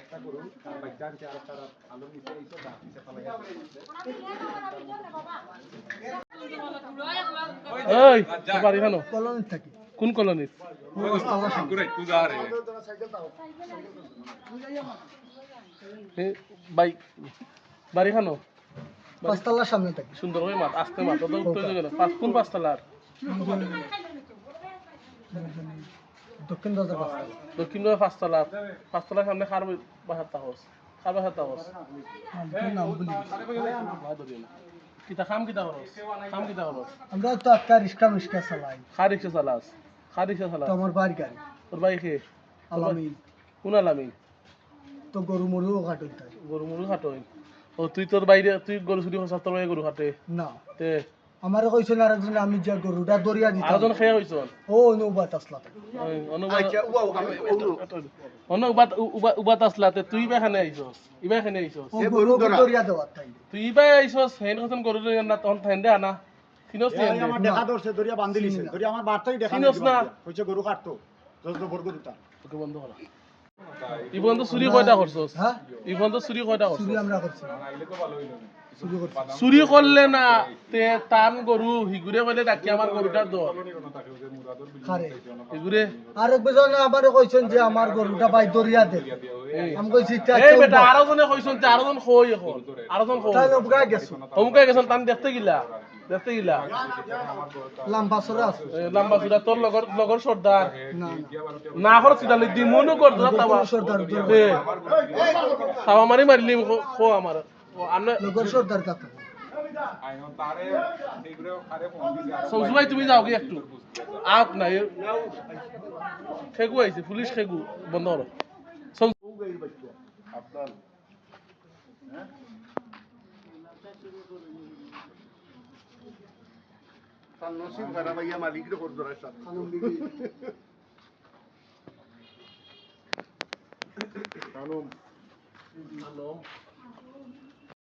একটা বাচ্চা আনছে আর একটা নিচে এইসব ডাক নিচে কোন কলোনির? বাই বাড়ি খানো পাঁচতলার সামনে থাকি। সুন্দর হয়ে মাত আসতে পাঁচ কোন পাঁচতলার দক্ষিণ দরজা পাঁচতলা দক্ষিণ দিকে পাঁচতলা পাঁচতলার সামনে খার বাসার তাহস খার বাসার তাহস বলি। কিতা খাম কিতা খরচ খাম কিতা খরচ আমরা তো একটা রিক্সা মিস্কা চালাই। খার রিক্সা চালাস। খার রিক্সা চালাস। আমার বাড়ি গাড়ি তোর খে আলামি কোন আলামি তো গরু তাই। গরু মুরু ও তুই তোর বাইরে তুই গরু চুরি করছিস তোর বাইরে গরু খাটে না। তে আমারে কইছিল আরেকজন আমি যে গরুটা দরিয়া দিতাম। আরেকজন খেয়ে হইছ ও নৌবাত আসলা তাই অনুবাদ অনুবাদ উবাদ আসলাতে তুই ইবা খানে আইছস? ইবা খানে আইছস? ও গরু দরিয়া দেওয়ার তাই। তুই ইবা আইছস হেন কথা গরু না তখন থাইন্দে আনা। সিনস নি আমার দেখা ধরছে দরিয়া বান্ধি লিছে। দরিয়া আমার বার্তাই দেখা চিনোস না? হইছে গরু কাটতো। যত বড় গরুটা ওকে বন্ধ করা। ই বন্ধ চুরি কয়টা করছস? হ্যাঁ? ই বন্ধ চুরি কয়টা চুরি করছস আমরা করছি চুরি করছি। চুরি করলে না তে টান গরু হিগুরে কইলে ডাকি আমার গরুটা দর হিগুরে আরেক বেজন আমারে কইছেন যে আমার গরুটা ভাই দরিয়া দে। আমি কইছি এই বেটা আরও জনে কইছন যে আরও জন কই এখন। আরও জন কই তাই নবগা গেছো। অমুকে গেছন টান দেখতে গিলা। দেখতে গিলা। লাম্বা সরে আছে। লম্বা চুড়া তোর লগর লগর সর্দার না। না খর চিদালি দি মনু কর দা তাবা সর্দার তাবা মারি মারিলি খো আমার সর্দার কাকা ভাই তুমি যাও কি একটু? আপ নাই। খেগু আইছে পুলিশ খেগু বন্ধ করো। নসিব খারাপ ভাইয়া মালিক রে করতো রাস্তা বিবি হ্যালো